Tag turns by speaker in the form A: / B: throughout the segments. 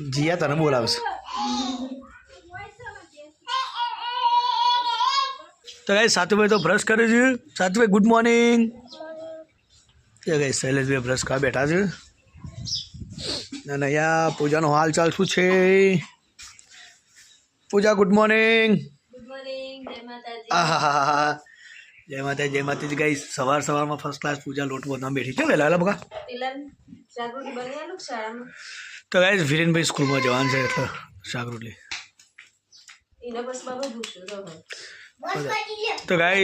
A: જીયા તને બોલાવશે. તો ગાઈ સાતુભાઈ તો બ્રશ કરે છે. સાતુભાઈ ગુડ મોર્નિંગ એ ગાઈ શૈલેષભાઈ બ્રશ કરવા બેઠા છે. અને અહીંયા પૂજાનો હાલચાલ શું છે? પૂજા ગુડ મોર્નિંગ આહાહાહા. જય માતા જય માતાજી. ગાઈ સવાર સવારમાં ફર્સ્ટ ક્લાસ પૂજા લોટ બોધમાં બેઠી છે. વહેલા વહેલા બકા. તો ગાય વિરેનભાઈ સ્કૂલમાં જવાનું છે એટલે શાક રોટલી.
B: એને બસ બાબા પૂછ્યું તો ગાય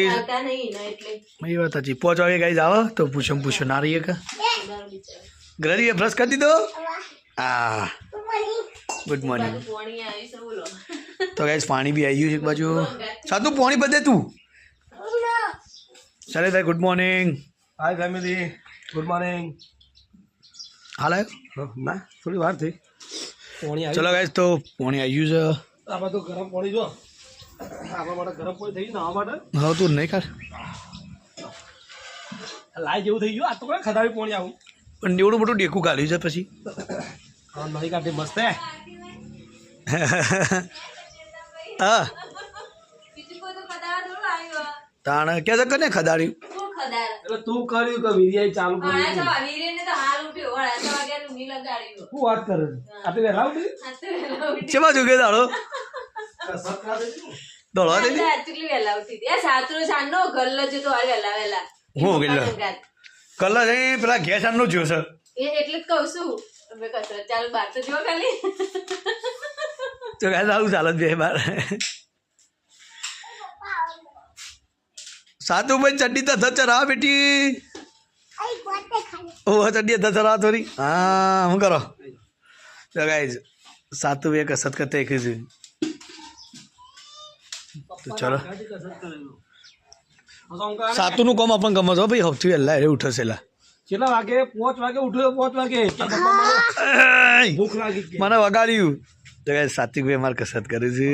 A: એ વાત હજી પહોંચો વાગે ગાય આવો તો પૂછો પૂછો. ના રહીએ કે?
B: મારો
A: બ્રશ કરી દીધો? હા. ગુડ મોર્નિંગ
B: બાજુ પોણી આવી છે બોલો.
A: તો ગાઈસ પાણી બી આવી ગયું છે એક બાજુ. સાતું પાણી બધે તું? ચાલે ભાઈ good morning
C: hi family good morning
A: હાલ આવ્યો?
C: ના થોડી વાર થઈ. પાણી આવી.
A: ચલો ગાઈસ તો પાણી આવી ગયું
C: આમાં તો ગરમ પાણી જો. આપણા માટે ગરમ પાણી થઈ ગયું નાવા માટે.
A: હા તું નહીં ખાર
C: લાય જેવું થઈ ગયું. આ તો કોઈ ખદાવી પાણી આવું?
A: પણ એવડું મોટું ડેકું કાઢ્યું છે પછી.
C: નહીં કાઢી મસ્ત હે.
A: તાણ કે કને ખદાડ્યું?
C: એટલે તું કર્યું કે વીરિયા ચાલુ કર્યું
B: છ વીરેને તો હાલ ઉઠ્યો વાળા છ
C: શું વાત કરે છે? આટલી વહેલા ઉઠી
B: તો
A: ચેમાં ચૂકે દાડો? દોડવા દે
B: આટલી વહેલા ઉઠી આ સાતરો સાંજનો ગલ્લો જતો હાલ વહેલા વહેલા.
A: હું ગલ્લો? કલર એ પેલા ગેસ આમનો જો સર
B: એ એટલે જ કહું છું. તમે કસરત ચાલ બાર તો જો ખાલી.
A: તો ગાઈસ આવું ચાલે બે બાર. સાતું ભાઈ ચડ્ડી તો ધચરા બેટી. હા શું કરો? તો ગાઈસ સાતું કસરત કરતા એક છે. તો ચલો. સાતુનું કામ આપણને ગમે છે ભાઈ સૌથી વહેલા એ ઉઠશે લા.
C: કેટલા વાગે? પાંચ વાગે ઉઠ્યો પાંચ વાગે. મને ભૂખ લાગી
A: મને વગાડ્યું. તો ગાઈસ સાત્વિક ભાઈ અમારે કસરત કરી છે.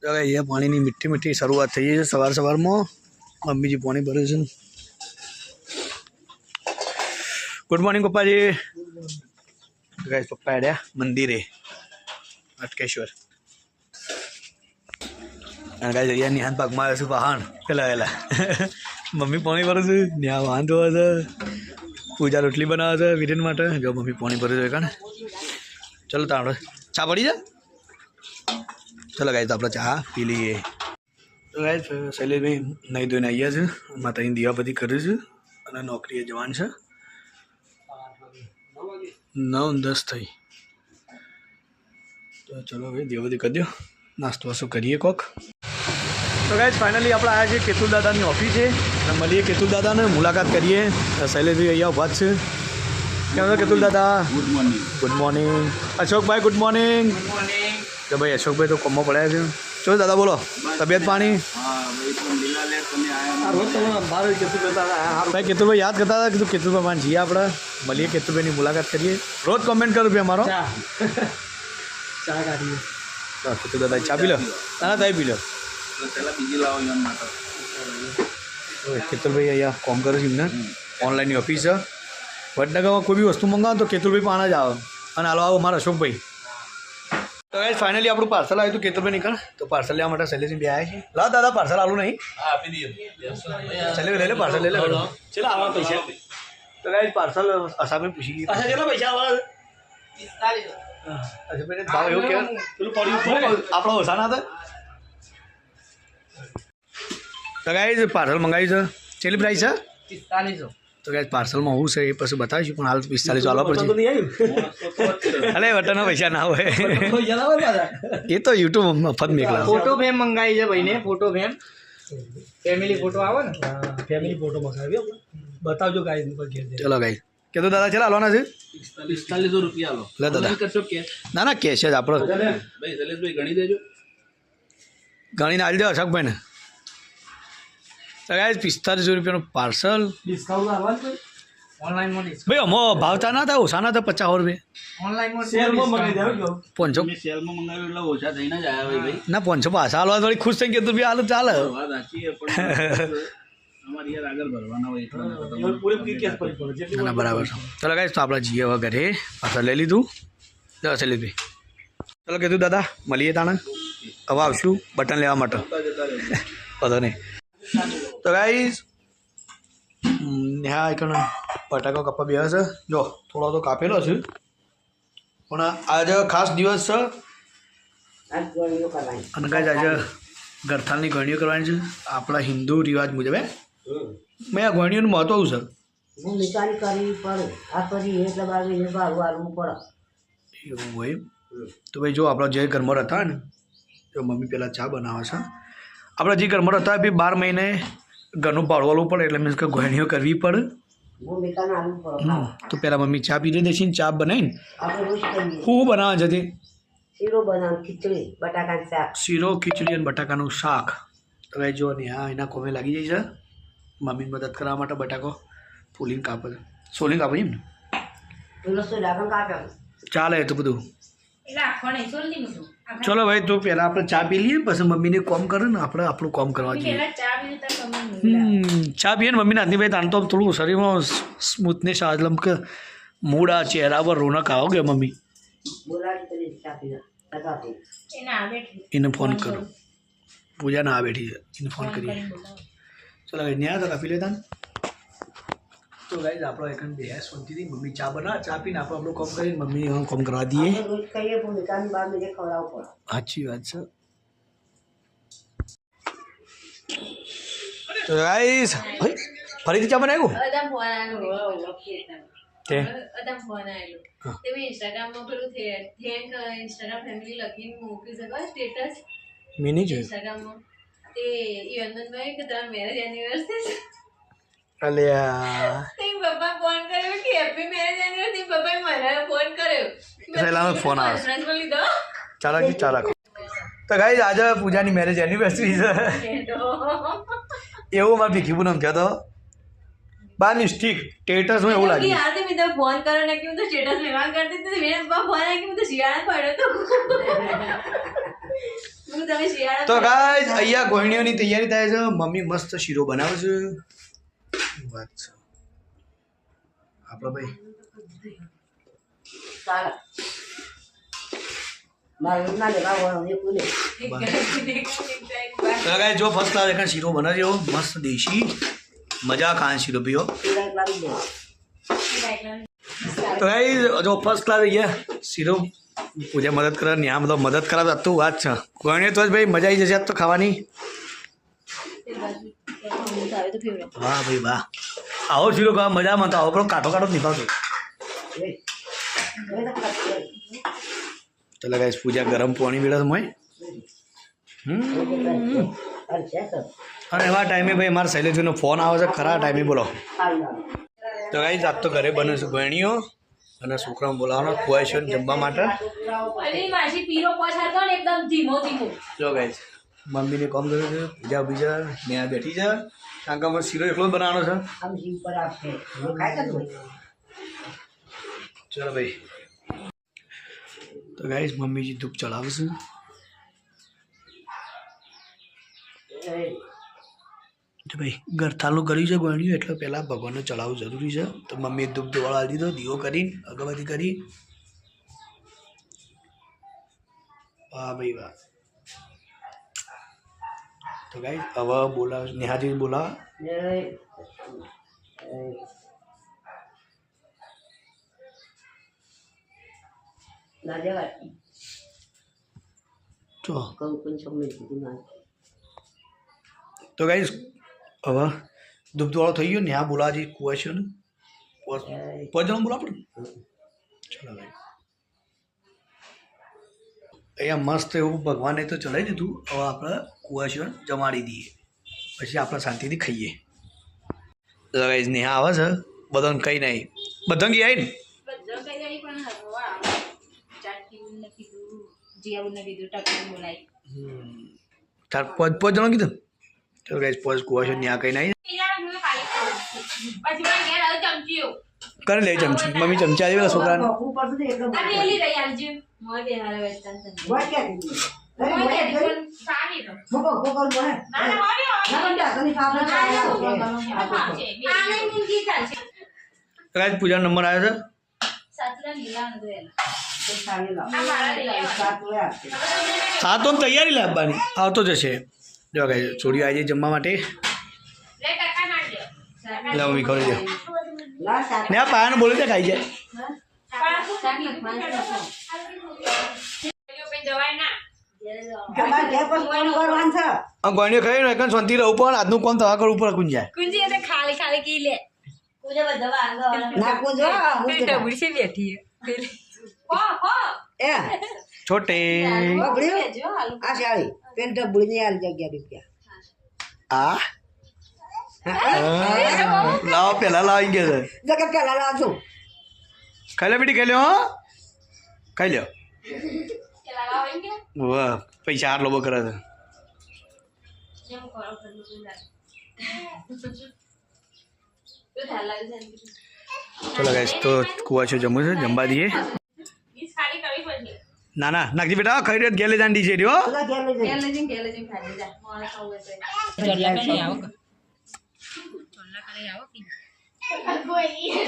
A: તો અહીંયા પાણીની મીઠી મીઠી શરૂઆત થઈ જશે છે સવાર સવારમાં. મમ્મીજી પાણી ભરે છે ગુડ મોર્નિંગ પપ્પાજી ગાઈસ પપ્પા આડ્યા મંદિરે. અટકેશ્વર અને ગાઈસ અહીંયા પાકમાં આવ્યો છું વાહન. પેલા વહેલા મમ્મી પાણી ભરું છું. ત્યાં વાહન ધોવા છે. પૂજા રોટલી બનાવે છે વિરેન માટે. જો મમ્મી પાણી ભરું છે કાને. ચલો તાણ ચા પડી જા ચલો તો આપણે ચા પી લઈએ. ગાય શૈલેષભાઈ નહીં ધોઈને આવ્યા છે. માતાની દીવા બધી કરી છું. અને નોકરીએ જવાનું છે. નવ દસ થઈ. તો ચલો ભાઈ દેવો બધી કરી દો. નાસ્તો વાસ્તો કરીએ કોક. તો ગાય ફાઇનલી આપણે આવ્યા છીએ કેતુલ દાદાની ઓફિસ છે અને મળીએ કેતુલ દાદાને મુલાકાત કરીએ. શૈલેષભાઈ અહીંયા ઊભા છે. કેમ છો કેતુલ દાદા? ગુડ મોર્નિંગ ગુડ મોર્નિંગ અશોકભાઈ ગુડ મોર્નિંગ કે ભાઈ અશોકભાઈ તો કોમમાં પડ્યા છે. ચલો દાદા બોલો તબિયત પાણી? ભાઈ કેતુભાઈ યાદ કરતા હતા? કીધું કેતુભાઈ માન જઈએ આપણે. મળીએ કેતુભાઈની મુલાકાત કરીએ. રોજ કોમેન્ટ કરું ભાઈ અમારો.
C: ચા. કાઢીએ
A: કેતુ દાદા ચા પી લો. ના તાઈ પી લો. હવે કેતુલભાઈ અહીંયા કોમ કરું છું એમને. ઓનલાઈનની ઓફિસ છે. વડનગરમાં કોઈ બી વસ્તુ મંગાવો તો કેતુલભાઈ પણ જ આવે. અને હાલો આવો મારા અશોકભાઈ. તો ગાઈસ ફાઇનલી આપણું પાર્સલ આવ્યું હતું કેતુભાઈ નીકળ તો પાર્સલ લેવા માટે શૈલેષની બે આવ્યા છે. લા દાદા પાર્સલ આલું નહીં. શૈલેષ લઈ લે પાર્સલ લઈ લે
C: ચલો આવા પૈસા?
A: તો ગાઈસ પાર્સલ અસામે પૂછી ગઈ
C: અચ્છા કેટલા પૈસા આવા?
A: અજયભાઈને ભાવ એવું કે?
C: પેલું પડ્યું ઉપર
A: આપણો ઓછાના હતા તો ગાઈસ પાર્સલ મંગાવ્યું છે. ચેલી પ્રાઇસ છે?
C: પિસ્તાલીસો.
A: તો ગાઈસ પાર્સલમાં હું છે એ પછી બતાવીશું પણ હાલ પિસ્તાલીસ
C: તો
A: પડશે અરે વટરના પૈસા ના હોય.
C: ના.
A: એ તો યુટ્યુબ મફત મેકલા.
D: ફોટો ફ્રેમ મંગાવી છે ભાઈને ફોટો ફ્રેમ. ફેમિલી ફોટો આવે ને?
C: ફેમિલી ફોટો મંગાવી બતાવજો જઈને.
A: ચલો ગાઈ કે તો દાદા ચલા આલવાના છે?
E: પિસ્તાલીસો રૂપિયા લો.
A: લે દાદા.
E: કરશો કે?
A: ના ના કેશ જ આપણો
E: ભાઈ શૈલેષભાઈ ગણી દેજો.
A: ગણીને આવી દો અશોકભાઈને. તો ગાઈસ પિસ્તાલીસો રૂપિયાનું પાર્સલ ભાઈ અમો ભાવતા ના થાય ઓછા ના થાય પચાસ રૂપિયા
E: ભાઈ.
A: ના પાંચસો પાછા હાલવા થોડી ખુશ થઈ ગયું તું બી હાલ ચાલે. ના બરાબર. ચાલો ગાઈસ તો આપણે જઈએ હવે ઘરે પાછળ લઈ લીધું. ચાલો શૈલેષભાઈ ચાલો કીધું દાદા મળીએ તાણે. હવે આવશું બટન લેવા માટે. વધો નહીં. તો ગાઈઝ હા એકણ પટાકો કપા બે છે જો થોડો તો કાપેલો છે. પણ આજે ખાસ દિવસ છે. અને ગાઈસ આજે ગરથાલની ગણીઓ કરવાની છે. આપણા હિન્દુ રિવાજ મુજબ મેં આ ગણીઓનું મહત્વ છે?
F: ભૂમિકાની કરવી પડે આ પછી એટલે બાવીને બારું વાળવું પડે.
A: એવું હોય? તો ભાઈ જો આપણા જે ઘરમાં રહેતા ને તો મમ્મી પહેલાં ચા બનાવે છે. આપણા જે ઘરમાં હોય બી બાર મહિને ઘરનું પાડવાનું પડે એટલે મીન્સ કે ગોળણીઓ કરવી પડે. તો પહેલાં મમ્મી ચા પી દે છે ચા બનાવીને
F: હું બનાવવા કરીએ
A: શું બનાવે છે તે
F: શીરો બનાવ ખીચડી બટાકાનું શાક.
A: શીરો ખીચડી અને બટાકાનું શાક. હવે જો ને હા એના કોમે લાગી જાય છે. મમ્મીને મદદ કરવા માટે બટાકો ફૂલીને કાપે સોલીને કાપે એમ ને ચાલે તો બધું.
B: એટલે
A: ચલો ભાઈ તો પહેલાં આપણે ચા પી લઈએ પછી મમ્મીને કોમ કરે ને આપણે આપણું કોમ કરવા જઈએ.
B: ચા
A: પીએ ને મમ્મીને હાથની ભાઈ તાન તો થોડું શરીરમાં સ્મૂથનેસ આજલમ કે મૂડ આ ચહેરા પર રોનક આવો કે મમ્મી?
B: એને
A: ફોન કરો. પૂજા ના આ બેઠી છે. એને ફોન કરીએ. ચલો ભાઈ ન્યા તો કાપી લેતા ને. તો ગાઈઝ આપણો એક બે શાંતિથી મમ્મી ચા બના ચા પીને આપણે આપણું કોમ કરીને મમ્મી હવે કોમ કરવા દઈએ. સાચી વાત છે. તો ગાઈઝ ફરીથી ચા બનાવ્યું?
B: અદમ ફોન
A: તે.
B: ફોન આવેલો તે ઇન્સ્ટાગ્રામમાં પેલું થેન્ક ઇન્સ્ટાગ્રામ ફેમિલી લખીને મૂકી શકો સ્ટેટસ
A: મિની જોયું.
B: તે યંદનભાઈ કે તમારા મેરેજ એનિવર્સરી
A: અલ્યા.
B: તે પપ્પા ફોન કર્યો કે હેપી મેરેજ એનિવર્સરી પપ્પાએ મને ફોન કર્યો.
A: પહેલાનો ફોન આવે. તો ગાઈઝ આજે પૂજાની મેરેજ એનિવર્સરી છે. એવું મારે ભીખી પૂનમ કહેતો. બારની સ્ટીક ટેટસમાં એવું લાગ્યું.
B: યાર મેં તો ફોન કરો ને કે હું તો સ્ટેટસ વ્યવહાર કરતી હતી? મેં પપ્પા ફોન આવ્યો કે હું તો શિયાળા પડ્યો તો. હું તમે શિયાળા
A: તો ગાઈઝ અહીંયા ગોળણીઓની તૈયારી થાય છે. મમ્મી મસ્ત શીરો બનાવે છે. વાત છે. આપણો ભાઈ? જો ફર્સ્ટ ક્લાસ એક શીરો બનાવે એવો મસ્ત દેશી મજા ખાન શીરો પીઓ તો જો ફર્સ્ટ ક્લાસ અહીંયા શીરો પૂજા મદદ કરે ને આ બધો મદદ કરાવે તો વાત છે. ગણીએ તો જ ભાઈ મજા આવી જશે તો ખાવાની. વાહ ભાઈ વાહ. આવો શીરો ખાવા મજામાં તો આવો પણ કાઢો કાઢો
F: નીકળતો તો
A: ગાઈસ પૂજા ગરમ પાણી
F: મેળવ મોય.
A: અને એવા ટાઈમે ભાઈ મારા શૈલેષભાઈનો ફોન આવે છે ખરા ટાઈમે બોલો. તો ગાઈસ જાત તો ઘરે બને છે ગણીઓ અને છોકરાને બોલાવવાનો ખુવાય છે જમવા માટે. જો ગાઈસ મમ્મીને કામ કરે છે પૂજા બીજા મેં આ બેઠી છે. કારણ કે અમારે શીરો એકલો બનાવવાનો છે. ચાલો ભાઈ. તો ગાઈસ મમ્મીજી ધૂપ ચડાવશે તો ભાઈ ગરથાલું કર્યું છે ગણ્યું એટલે પહેલાં ભગવાનને ચડાવવું જરૂરી છે. તો મમ્મીએ ધૂપ ધોવાળા દીધો દીવો કરી અગરબત્તી કરી. વાહ ભાઈ વાહ. તો ગાઈ હવે બોલા નેહાજી
F: બોલા.
A: તો.
F: ના
A: ગાઈસ હવે ધૂપધવાળો થઈ ગયો નેહા બોલાજી કુવા છે ને પાંચ જણ બોલા પડે ચલો ભાઈ અહીંયા મસ્ત એવું ભગવાને તો ચડાવી દીધું હવે આપણે કુવાશીઓ જમાડી દઈએ. પછી આપણે શાંતિથી ખાઈએ. તો ગાઈસ નેહા આવે છે. બધાને કંઈ નહીં. બધા ગયા ને
B: બધો કઈ જાય પણ હરવા ચાટકી ને કીધું જીયાબુ ને કીધું ટકર બોલાય.
A: ચાર પાંચ પાંચ જણા કીધું ચલો ગાઈસ પાંચ કુવાશીઓ ન્યા કંઈ નહીં.
B: પછી પણ ઘેર આવે. ચમચીઓ
A: કરે લે ચમચી? મમ્મી ચમચી આવી પેલા છોકરાને?
B: મોય બેહારે વેચતા
F: કીધી તને
B: કોઈ હોરી, હોરી.
A: પૂજાનો નંબર આવ્યો છે?
F: લાવ.
B: લેવા.
F: સાત
A: તૈયારી લાવવાની આવતો જશે. જો કઈ છોડીઓ આવી જાય જમવા માટે.
B: લે, કાકા નાખ દે. કાકા
A: લે મમ્મી ખોલી દે.
F: ને
A: આ પાયાને બોલી દે ખાઈ જાય?
F: કોણ
A: ગોણીઓ ખાઈ ને એકન શાંતિ રહું પણ આજનું કોમ થવા કરવું પડે કુંજ
B: કુંજી એટલે ખાલી ખાલી કી લે
F: નાખવું જો, હું જ નાખ.
B: છે બેઠી હો હો
F: એ,
A: છોટે
F: બગડ્યું? આ સાડી. પેન જગ્યા.
A: આ. લાવો પેલા લાવી ગયા
F: જગત પેલા લાવજો.
A: ખાઈ લે બેટી, ખાઈ લે, હો. ખાઈ લ્યો વાહ, પૈસા આટલો બહુ કરે છે.
B: કરો છે
A: ચલો ગાઈસ તો કુવાશો જમવું છે? જમવા દઈએ. ના ના, નાખજી બેટા, ખાઈ રહ્યો ગેલે જાંડી છે રહ્યો
F: બધા ઘેર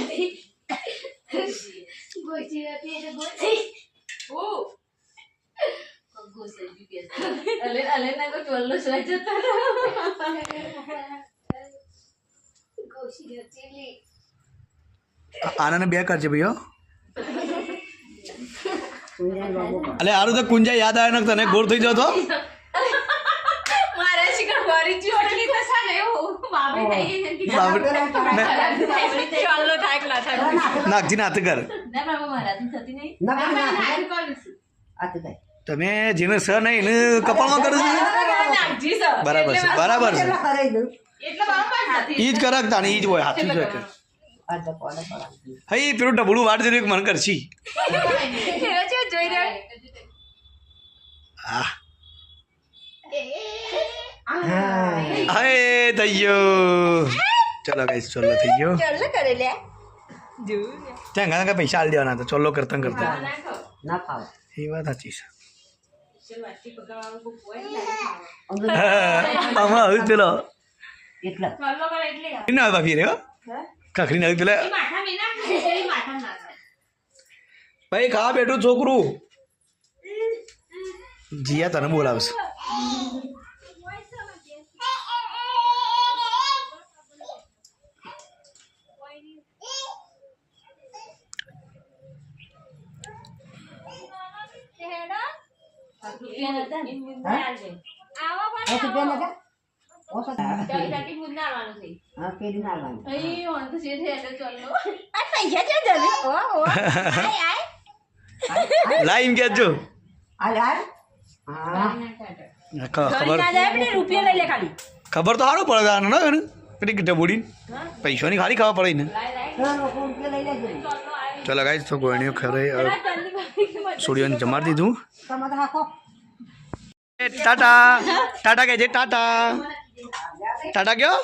F: લઈ
B: ખાઈ લેજા. મોડા ખાવું હોય તો. હું? અલે અલે ના કોઈ ચોલ્લો સુઈ જતો
A: આનાને બે કરજે ભાઈઓ અલે હારું તો કુંજા યાદ આવે ને તને ગોળ થઈ જતો
B: મારે શિખર ભરી જ એટલી તો છે ને એવું બાબે થઈ ગઈ નથી ચોલ્લો થાય કે ના થાય
A: કર. તમે જેને સ નહીં એને કપાળમાં કરો છો બરાબર છે બરાબર છે. ઈ જ કરક તાણી ઈ જ હોય હાથું જ? હઈ પેલું ડબલું વાટ એક મન કરશી. હા
F: હા.
A: થઈ ગયો ચલો ગાઈસ ચલો થઈ ગયો
B: ચોલ્લો કરે લે.
A: ત્યાં ઘણા ઘણા પૈસા આલી દેવાના હતા ચોલ્લો કરતા કરતા.
F: ના ફાવે.
A: એ વાત સાચી છે. આમાં આવી પેલો.
F: એટલે.
B: ચોલ્લો કરે એટલે
A: ના બાકી રહ્યો કાકરી ના પેલા.
B: નાખે.
A: ભાઈ ખાવા બેઠું છોકરું. જીયા તને બોલાવશે
B: એ હતા ને, એ મુંદા આવજે. આવા પણ
F: ઓછું પેન લગા? ઓછું.
B: ચાલી ચાલી મુંદા આવવાનું છે.
F: હા, કેરી ના લાગે.
B: અહીં ઓન તો છે એટલે ચોલ્લો.
A: લા એમ કહેજો
F: હાલ, હાલ. હા.
A: ખ- ખબર ખબર તો સારું પડે આનો ને એને પેલી ગીટે બોડી પૈસાની ખાલી ખાવા પડે ને
F: ચાલો, લોકો રૂપિયા લઈ લેજો.
A: ચાલો ગાઈસ તો ગોળણીઓ ખરે સોડિયોને જમાડી દીધું
F: તમે તો હાંકો.
A: એ ટાટા. ટાટા કહે છે ટાટા. ટાટા કયો?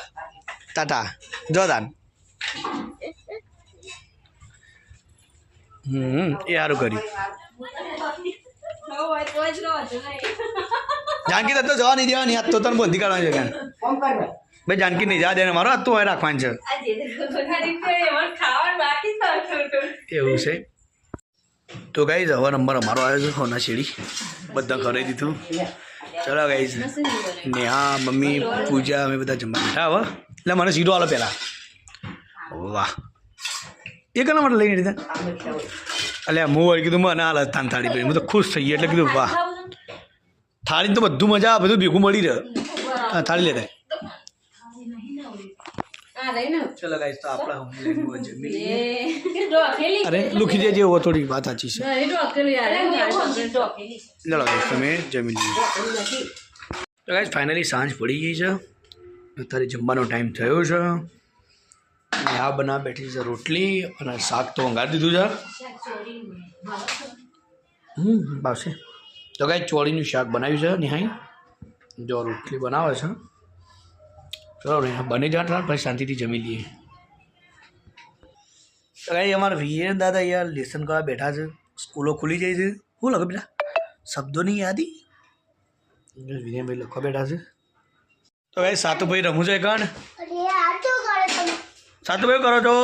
A: ટાટા. જોદાન હમ એ સારું કર્યું. જાનકી તો જવા નહીં દેવાની હાથ તો તને બંધી કાઢવાની છે
F: ભાઈ.
A: જાનકી નહીં જવા દે મારો હાથ તો હોય રાખવાનું છે. એવું છે? તો ગાઈઝ હવે નંબર અમારો આવ્યો છે હોના શેરી. બધા ખરાઈ દીધું. ચલો ગાઈઝ નેહા મમ્મી, પૂજા, અમે બધા જમવા બેઠા હવે? એટલે મને સીધો આલો પહેલાં વાહ. એ કના માટે લઈને
F: આ
A: એટલે હું વળી કીધું, મને હાલ થાન થાળી પડી હું તો ખુશ થઈ ગઈ, એટલે કીધું, વાહ. થાળી તો બધું મજા, બધું ભેગું મળી રહે. થાળી લેતા ચલો ગાઈઝ તો આપણા જમી અરે લુખી દેજે એવો થોડી વાત સાચી છે. ચલો તમે જમી લીધું તો ફાઇનલી સાંજ પડી ગઈ છે. અત્યારે જમવાનો ટાઈમ થયો છે. આ બના બેઠી છે રોટલી અને શાક તો વંગારી દીધું છે. હમ ભાવશે. તો કાંઈ ચોળીનું શાક બનાવ્યું છે નિહાઈ. જો રોટલી બનાવે છે. ચલો બને જાય પછી શાંતિથી જમી લઈએ. તો ગાઈ અમારા વીર દાદા યાર લેસન કરવા બેઠા છે. સ્કૂલો ખુલી જાય છે. શું લખે બેટા? શબ્દોની યાદી? વિનયભાઈ લખવા બેઠા છે. તો ભાઈ સાતુભાઈ રમું છે કણ સાતુભાઈ કરો છો?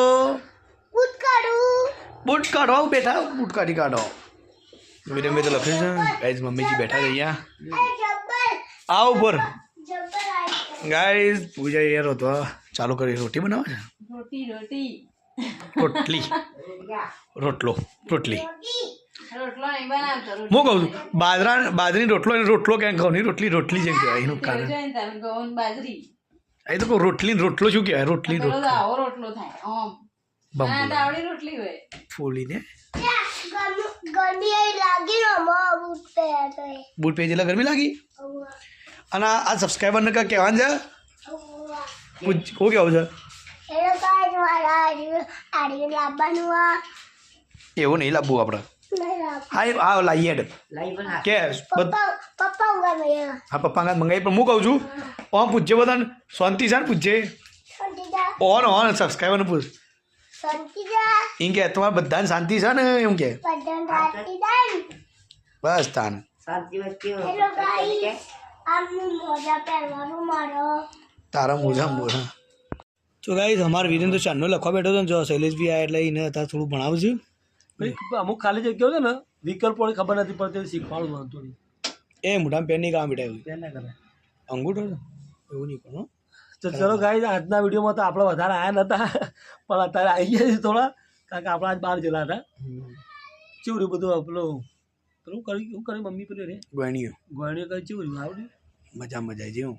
A: બૂટ કાઢો. આવું બેઠા બૂટ કાઢી કાઢો. વિનયભાઈ તો લખ્યું છે. ગાઈઝ મમ્મીજી બેઠા છે અહીંયા. આ ઉપર. ગાઈઝ પૂજા યાર હતો ચાલુ કરી રોટી બનાવવા છે
B: રોટી રોટી
A: રોટલી રોટલો રોટલી
B: રોટલો નહીં બનાવતો રોટલી
A: હું કહું છું બાજરા બાજરી રોટલો અને રોટલો ક્યાં કહું નહીં રોટલી રોટલી જેમ કહેવાય એનું કારણ
B: જોઈને તમે ઘઉં ને બાજરી
A: એ તો કહું રોટલી ને રોટલો શું કહેવાય રોટલી ને
B: પેલો તો
A: રોટલો
B: આવો રોટલો થાય ઓમ આ
A: બમ
B: દાવડી રોટલી હોય
A: ફૂલીને
G: ગરમી આવી લાગી ને અમારા બૂટ પહેર્યા તો એ.
A: બૂટ પહેરી એટલે ગરમી લાગી અને આ સબસ્ક્રાઈબરને કાંઈ કહેવાનું છે? હું શું કહેવું છે એવું નહીં લાવવું આપણે. હા એ- હા લાવીએ કે હા પપ્પા મંગાવી પણ હું કહું છું ઓન પૂછજે બધાને શાંતિ છે ને પૂછજે ઓન ઓન સબસ્ક્રાઈબરને પૂછ. એમ કે તમારે બધાને શાંતિ છે ને એમ કે? બસ તાન.
F: શાંતિ
A: તારા મોજા મોજા. તો ગાઈઝ અમારે વીરેન તો ચાંદનો લખવા બેઠો હતો ને જો શૈલેષભાઈ આ એટલે એને અત્યારે થોડું ભણાવું છું
C: અમુક ખાલી જગ્યાઓ છે ને વિકલ્પો ખબર નથી પડતી શીખવાડું નહીં
A: એ મોઢામાં પેન નહીં કામ બેઠા અંગૂઠો એવું નહીં પણ
C: તો ચલો ગાઈ આજના વિડીયોમાં તો આપણે વધારે આયા નતા પણ અત્યારે આવી ગયા છે થોડા કારણ કે આપણે આજ બહાર જેલા હતા. ચેવું બધું આપણું? પેલું કરી શું કર્યું મમ્મી પેલું રે
A: ગોયણીઓ.
C: ગોળણીઓ કરી ચેવું રહ્યું? આવડ્યું?
A: મજા મજા આવી જેવું.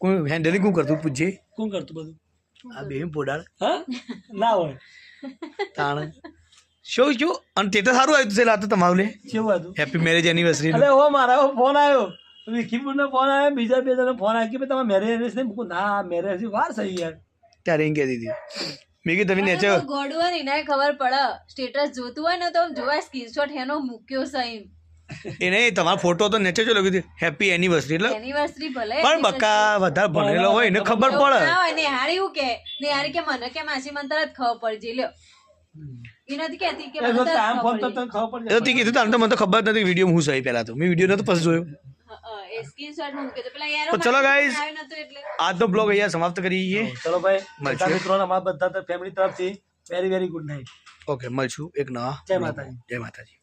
A: કોઈ હેન્ડલિંગ કોણ કરતું પૂછે
C: કોણ કરતું બધું?
A: આ બે પોડાળ
C: હા? ના હોય.
A: તાણ. શું શું? અને તે તો સારું આવ્યું છે લાતો તમારું લે.
C: કેવું હતું
A: હેપી મેરેજ એનિવર્સરી
C: અરે ઓ મારા ફોન આવ્યો. વિકીપુરનો ફોન આવ્યો બીજા બે જણનો ફોન આવ્યો કે ભાઈ તમારે મેરેજ એનિવર્સરી મૂકું ના મેરેજ વાર થઈ યાર.
A: ત્યારે એમ કહેતી હતી. મેં કીધું તમે નેચર.
B: ગોડું હોય ને એને ખબર પડે. સ્ટેટસ જોતું હોય ને તો જોવા સ્ક્રીનશોટ એનો મૂક્યો એમ
A: એ નહીં તમારો ફોટો તો નેચર જો લખ્યું હતું હેપી એનિવર્સરી એટલે
B: એનિવર્સરી ભલે
A: પણ બકા વધારે ભણેલો હોય એને ખબર પડે
B: ના હોય ને હારી એવું કે ને હારી કે મને કે માસી મને તરત ખબર લ્યો
C: પડી
A: તે કીધું તારે તો મને તો ખબર જ નથી વીડિયો હું સહી પહેલા તો વીડિયો નતો પછી જોયો
B: એ સ્ક્રીનશોટ મૂક્યો તો પેલા યાર
A: તો ચલો guys.
B: આવ્યો નતો એટલે
A: આજનો બ્લોગ અહીંયા સમાપ્ત કરીએ
C: ચલો ભાઈ મિત્રોને અમારા બધા ફેમિલી તરફથી very very good night
A: okay મળશું એક નવા
C: જય માતાજી.
A: જય માતાજી